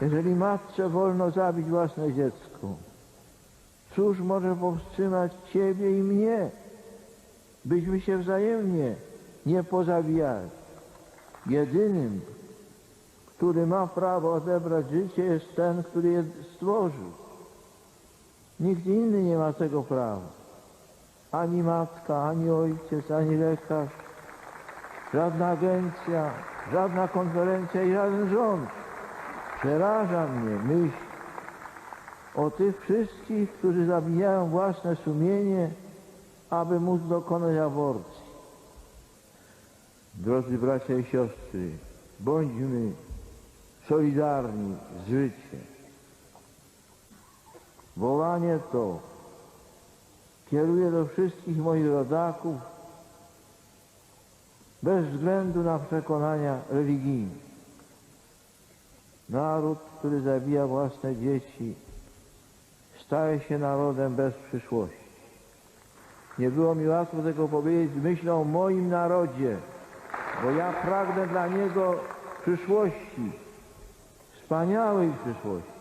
Jeżeli matce wolno zabić własne dziecko, cóż może powstrzymać Ciebie i mnie, byśmy się wzajemnie nie pozabijali? Jedynym, który ma prawo odebrać życie, jest ten, który je stworzył. Nikt inny nie ma tego prawa. Ani matka, ani ojciec, ani lekarz, żadna agencja, żadna konferencja i żaden rząd. Przeraża mnie myśl o tych wszystkich, którzy zabijają własne sumienie, aby móc dokonać aborcji. Drodzy bracia i siostry, bądźmy solidarni z życiem. Wołanie to kieruję do wszystkich moich rodaków bez względu na przekonania religijne. Naród, który zabija własne dzieci, staje się narodem bez przyszłości. Nie było mi łatwo tego powiedzieć myślą o moim narodzie, bo ja pragnę dla niego przyszłości, wspaniałej przyszłości.